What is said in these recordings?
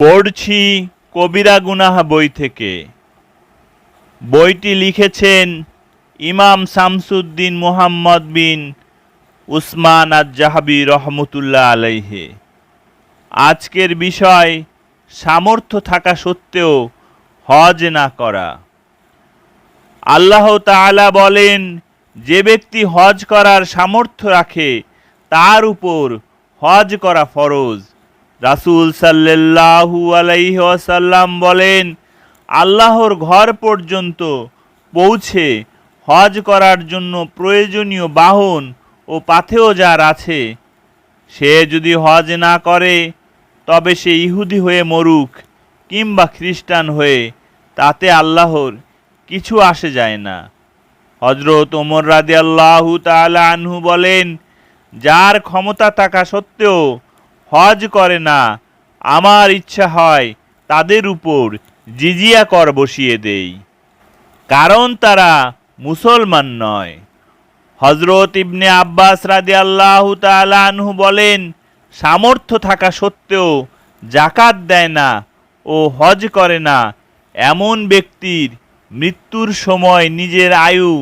পড়ছি কবিরা গুনাহ বই থেকে। বইটি লিখেছেন ইমাম শামসুদ্দিন মুহাম্মদ বিন উসমান আজ জাহাবি রহমতুল্লাহ আলাইহে। আজকের বিষয়, সামর্থ্য থাকা সত্ত্বেও হজ না করা। আল্লাহ তাআলা বলেন, যে ব্যক্তি হজ করার সামর্থ্য রাখে, তার উপর হজ করা ফরজ। রাসূল সাল্লাল্লাহু আলাইহি ওয়াসাল্লাম বলেন, আল্লাহর ঘর পর্যন্ত পৌঁছে হজ করার জন্য প্রয়োজনীয় বাহন ও পাথেও যার আছে, সে যদি হজ না করে, তবে সে ইহুদি হয়ে মরুক কিংবা খ্রিস্টান হয়ে, তাতে আল্লাহর কিছু আসে যায় না। হজরত ওমর রাদি আল্লাহু তাআলা আনহু বলেন, যার ক্ষমতা থাকা সত্ত্বেও হজ করে না, আমার ইচ্ছা হয় তাদের উপর জিজিয়া কর বসিয়ে দেই। কারণ তারা মুসলমান নয়। হজরত ইবনে আব্বাস রাদি আল্লাহ আনহু বলেন, সামর্থ্য থাকা সত্ত্বেও জাকাত দেয় না ও হজ করে না এমন ব্যক্তির মৃত্যুর সময় নিজের আয়ু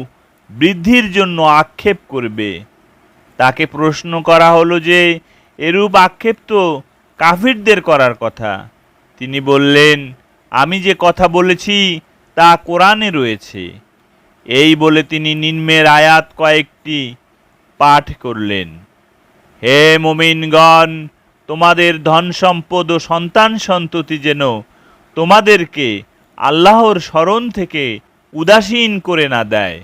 বৃদ্ধির জন্য আক্ষেপ করবে। তাকে প্রশ্ন করা হলো যে এরূপ আক্ষেপ তো কাফিরদের করার কথা। তিনি বললেন, আমি যে কথা বলেছি, তা কোরআনে রয়েছে। এই বলে তিনি নিম্নের আয়াত কয়েকটি পাঠ করলেন। হে মোমিনগণ, তোমাদের ধন সম্পদ ও সন্তান সন্ততি যেন তোমাদেরকে আল্লাহর স্মরণ থেকে উদাসীন করে না দেয়।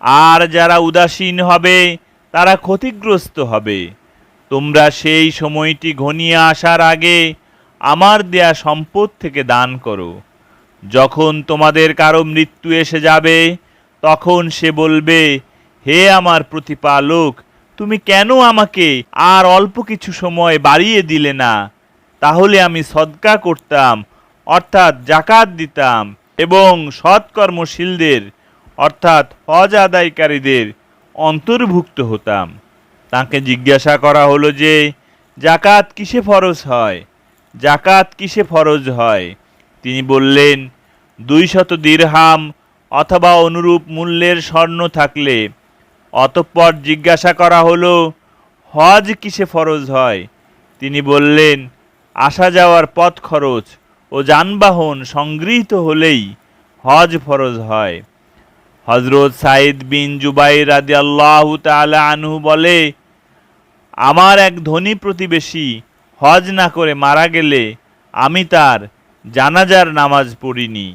আর যারা উদাসীন হবে, তারা ক্ষতিগ্রস্ত হবে। তোমরা সেই সময়টি ঘনিয়ে আসার আগে আমার দেয়া সম্পদ থেকে দান করো। যখন তোমাদের কারও মৃত্যু এসে যাবে, তখন সে বলবে, হে আমার প্রতিপালক, তুমি কেন আমাকে আর অল্প কিছু সময় বাড়িয়ে দিলে না? তাহলে আমি সদকা করতাম, অর্থাৎ জাকাত দিতাম এবং সৎকর্মশীলদের, অর্থাৎ হজ আদায়কারীদের অন্তর্ভুক্ত হতাম। তাকে জিজ্ঞাসা করা হলো যে, জাকাত কিসে ফরজ হয়? জাকাত কিসে ফরজ হয়? তিনি বললেন, দুই শত দীর্হাম অথবা অনুরূপ মূল্যের স্বর্ণ থাকলে। অতঃপর জিজ্ঞাসা করা হলো, হজ কিসে ফরজ হয়? তিনি বললেন, আসা যাওয়ার পথ খরচ ও যানবাহন সংগৃহীত হলেই হজ ফরজ হয়। হজরত সাইদ বিন জুবাই রাদি আল্লাহ তালা আনহু বলে আমার এক ধনী প্রতিবেশী হজ না করে মারা গেলে আমি তার জানাজার নামাজ পড়িনি।